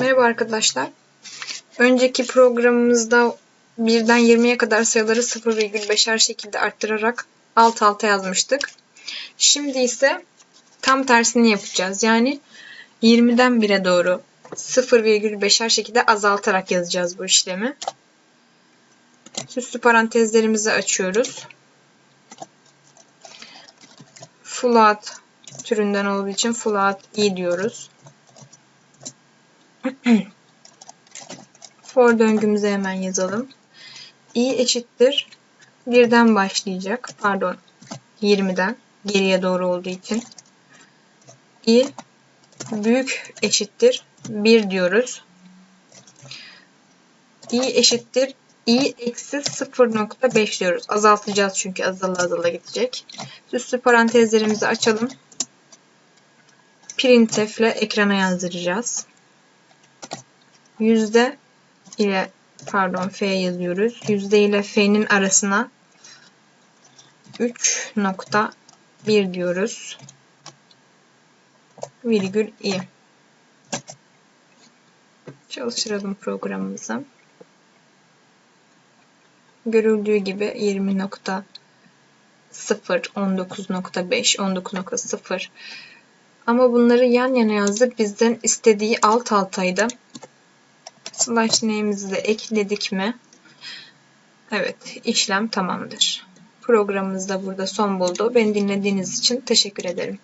Merhaba arkadaşlar. Önceki programımızda 1'den 20'ye kadar sayıları 0,5'er şekilde arttırarak alt alta yazmıştık. Şimdi ise tam tersini yapacağız. Yani 20'den 1'e doğru 0,5'er şekilde azaltarak yazacağız bu işlemi. Süslü parantezlerimizi açıyoruz. Float türünden olduğu için float i diyoruz. For döngümüze hemen yazalım. i eşittir birden başlayacak. Pardon 20'den geriye doğru olduğu için. i büyük eşittir 1 diyoruz. i eşittir i eksi 0.5 diyoruz. Azaltacağız çünkü azala azala gidecek. Süslü parantezlerimizi açalım. Printf ile ekrana yazdıracağız. Yüzde ile pardon f yazıyoruz. Yüzde ile f'nin arasına 3.1 diyoruz. Virgül i. Çalıştıralım programımızı. Görüldüğü gibi 20.0, 19.5, 19.0 ama bunları yan yana yazdık. Bizden istediği alt altaydı. Slash name'imizi de ekledik mi? Evet, işlem tamamdır. Programımız da burada son buldu. Beni dinlediğiniz için teşekkür ederim.